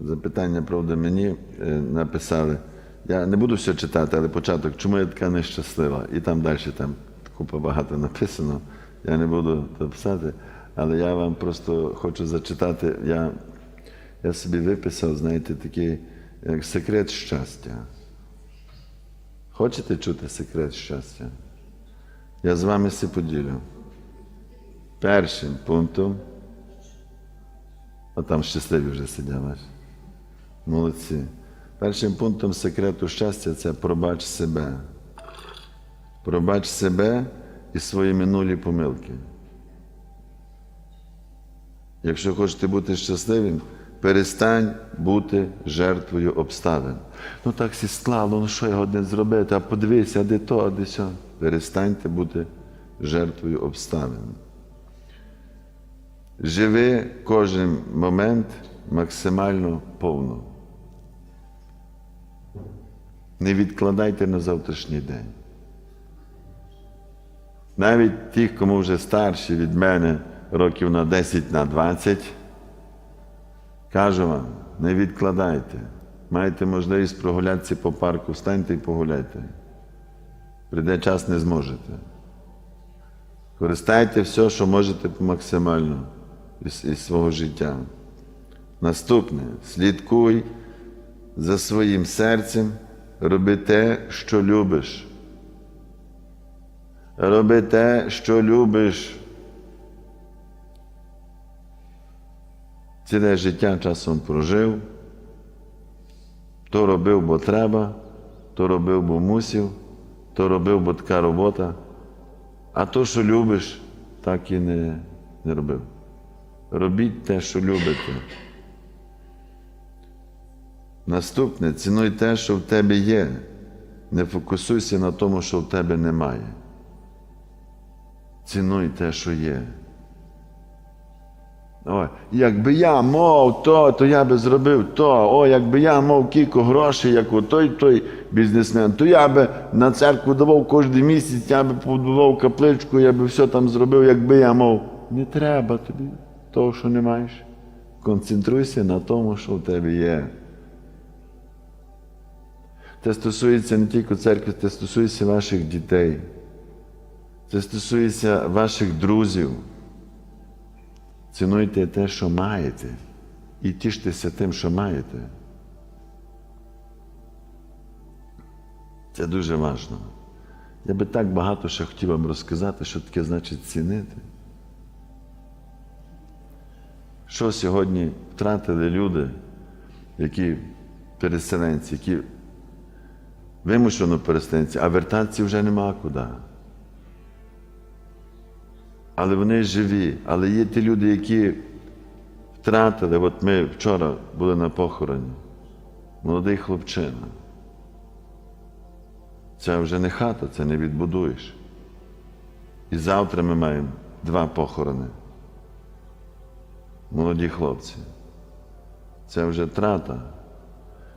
Запитання, правда, мені е, написали. Я не буду все читати, але початок, чому я така нещаслива? І там далі там купа багато написано. Я не буду це писати, але я вам просто хочу зачитати. Я, я собі виписав, знаєте, такий як секрет щастя. Хочете чути секрет щастя? Я з вами все поділю. Першим пунктом, а там щасливі вже сидять. Молодці. Першим пунктом секрету щастя це пробач себе. Пробач себе і свої минулі помилки. Якщо хочете бути щасливим, перестань бути жертвою обставин. Ну так сі склало, ну що я один зробити, а подивися, а де то, а де сьо. Перестаньте бути жертвою обставин. Живи кожен момент максимально повно. Не відкладайте на завтрашній день. Навіть ті, кому вже старші від мене років на 10 на 20, кажу вам, не відкладайте. Маєте можливість прогулятися по парку, встаньте і погуляйте. Прийде час, не зможете. Користайте все, що можете максимально із, із свого життя. Наступне, слідкуй за своїм серцем, роби те, що любиш. Роби те, що любиш. Ціле життя часом прожив, то робив, бо треба, то робив, бо мусив, то робив, бо така робота, а то, що любиш, так і не, не робив. Робіть те, що любите. Наступне, цінуй те, що в тебе є. Не фокусуйся на тому, що в тебе немає. Цінуй те, що є. Ой, якби я мав то, то я би зробив то. О, якби я мав кілька грошей, як у той бізнесмен, то я би на церкву давав кожен місяць, я би побудував капличку, я би все там зробив, якби я мав. Не треба тобі того, що не маєш. Концентруйся на тому, що в тебе є. Це стосується не тільки церкви, це стосується ваших дітей. Це стосується ваших друзів. Цінуйте те, що маєте, і тіштеся тим, що маєте. Це дуже важливо. Я би так багато ще хотів вам розказати, що таке значить цінити. Що сьогодні втратили люди, які переселенці, які вимушено переселенці, а вертатися вже нема куди. Але вони живі. Але є ті люди, які втратили. От ми вчора були на похороні. Молодий хлопчина. Це вже не хата, це не відбудуєш. І завтра ми маємо два похорони. Молоді хлопці. Це вже трата.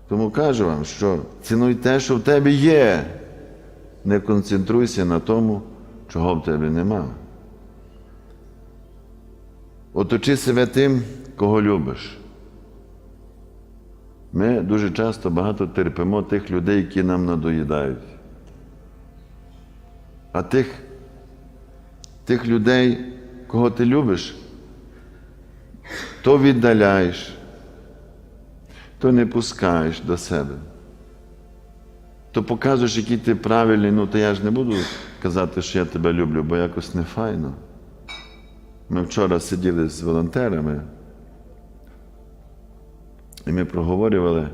Тому кажу вам, що цінуй те, що в тебе є. Не концентруйся на тому, чого в тебе нема. Оточи себе тим, кого любиш. Ми дуже часто багато терпимо тих людей, які нам надоїдають. А тих, тих людей, кого ти любиш, то віддаляєш, то не пускаєш до себе. То показуєш, який ти правильний, ну то я ж не буду казати, що я тебе люблю, бо якось не файно. Ми вчора сиділи з волонтерами, і ми проговорювали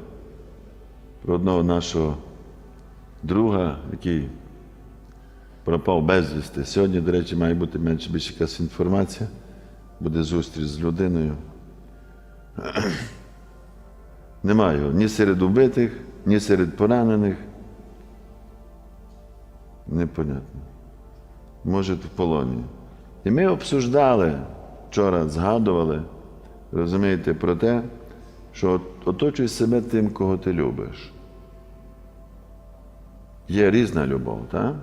про одного нашого друга, який пропав безвісти. Сьогодні, до речі, має бути менше більше якась інформація, буде зустріч з людиною. Немає його ні серед убитих, ні серед поранених. Непонятно. Може, в полоні. І ми обсуждали вчора, згадували, розумієте, про те, що оточуй себе тим, кого ти любиш. Є різна любов, так?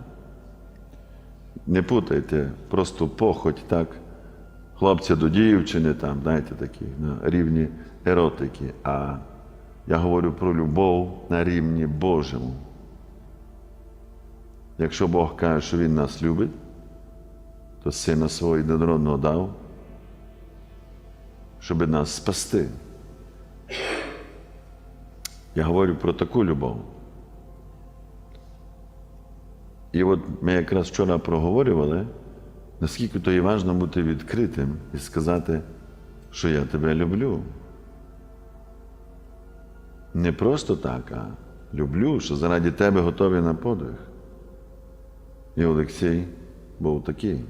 Не путайте, просто похоть так, хлопця до дівчини, там, знаєте, такі на рівні еротики. А Я говорю про любов на рівні Божому. Якщо Бог каже, що Він нас любить, то сина свого єдинородного дав, щоб нас спасти. Я говорю про таку любов. І от ми якраз вчора проговорювали, наскільки то є важливо бути відкритим і сказати, що я тебе люблю. Не просто так, а люблю, що заради тебе готовий на подвиг. І Олексій був такий.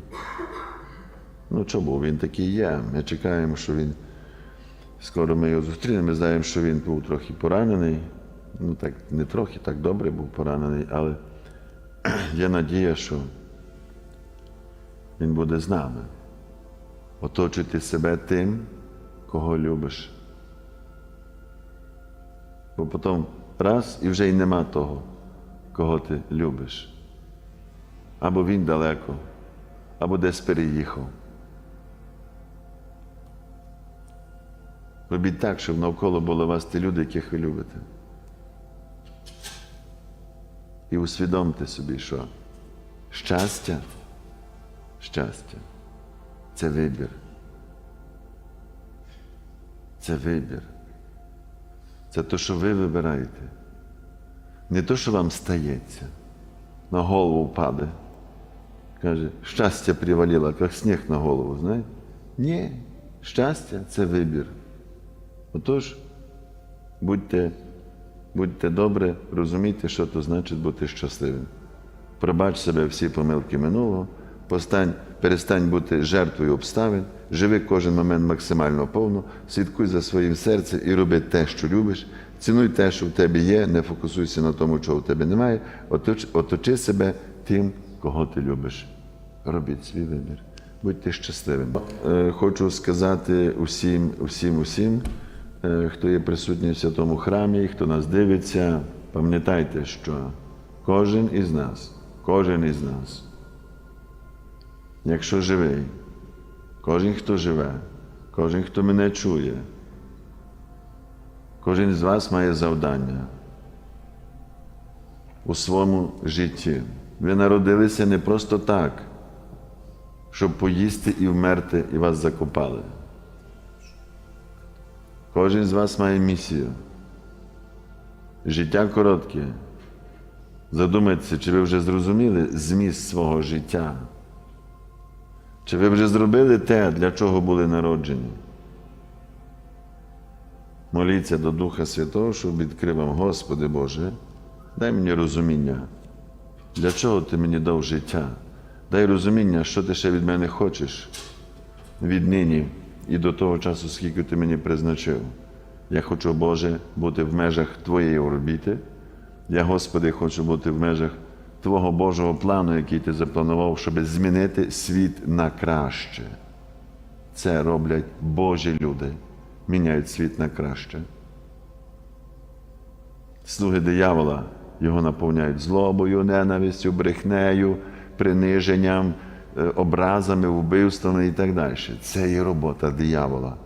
Ну, був, він такий є. Ми чекаємо, що він. Скоро ми його зустрінемо. Ми знаємо, що він був трохи поранений. Ну, так не трохи, так добре був поранений, але є надія, що він буде з нами. Оточити себе тим, кого любиш. Бо потім раз і вже й нема того, кого ти любиш. Або він далеко, або десь переїхав. Робіть так, щоб навколо було вас ті люди, яких ви любите. І усвідомте собі, що щастя, щастя це вибір. Це вибір. Це те, що ви вибираєте. Не те, що вам стається, на голову впаде. Каже, щастя привалило, як сніг на голову, знаєте? Ні, щастя це вибір. Отож, будьте, будьте добре, розумійте, що то значить бути щасливим. Пробач себе всі помилки минулого, постань, перестань бути жертвою обставин, живи кожен момент максимально повно, слідкуй за своїм серцем і роби те, що любиш, цінуй те, що в тебе є, не фокусуйся на тому, чого в тебе немає, оточ, оточи себе тим, кого ти любиш. Робіть свій вибір. Будьте щасливими. Е, Хочу сказати усім, усім, усім, е, хто є присутній в святому храмі, хто нас дивиться, пам'ятайте, що кожен із нас, кожен із нас, якщо живий, кожен, хто живе, кожен, хто мене чує, кожен з вас має завдання у своєму житті. Ви народилися не просто так, щоб поїсти і вмерти, і вас закопали. Кожен з вас має місію. Життя коротке. Задумайтеся, чи ви вже зрозуміли зміст свого життя. Чи ви вже зробили те, для чого були народжені? Моліться до Духа Святого, щоб відкрив вам, Господи Боже, дай мені розуміння, для чого ти мені дав життя? Дай розуміння, що ти ще від мене хочеш віднині і до того часу, скільки ти мені призначив. Я хочу, Боже, бути в межах Твоєї орбіти. Я, Господи, хочу бути в межах Твого Божого плану, який ти запланував, щоб змінити світ на краще. Це роблять Божі люди, міняють світ на краще. Слуги диявола його наповняють злобою, ненавистю, брехнею, приниженням, е, образами, вбивствами і так далі. Це є робота диявола.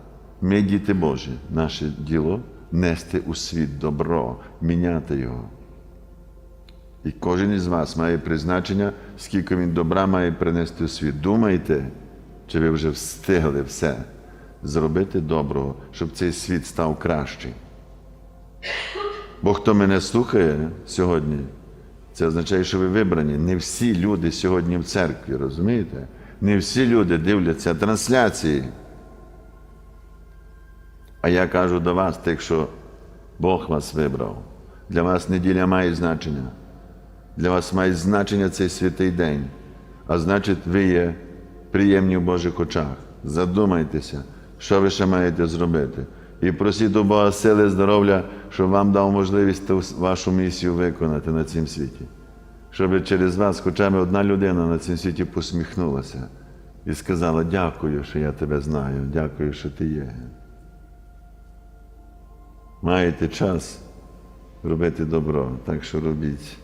Ми, діти Божі, наше діло нести у світ добро, міняти його. І кожен із вас має призначення, скільки він добра має принести у світ. Думайте, чи ви вже встигли все зробити доброго, щоб цей світ став кращий. Бо хто мене слухає сьогодні, це означає, що ви вибрані. Не всі люди сьогодні в церкві, розумієте? Не всі люди дивляться трансляції. А я кажу до вас, тих, що Бог вас вибрав. Для вас неділя має значення. Для вас має значення цей святий день. А значить, ви є приємні в Божих очах. Задумайтеся, що ви ще маєте зробити. І просіть у Бога сили, здоров'я, щоб вам дав можливість вашу місію виконати на цім світі. Щоб через вас хоча б одна людина на цьому світі посміхнулася і сказала: Дякую, що я тебе знаю, дякую, що ти є. Маєте час робити добро, так що робіть.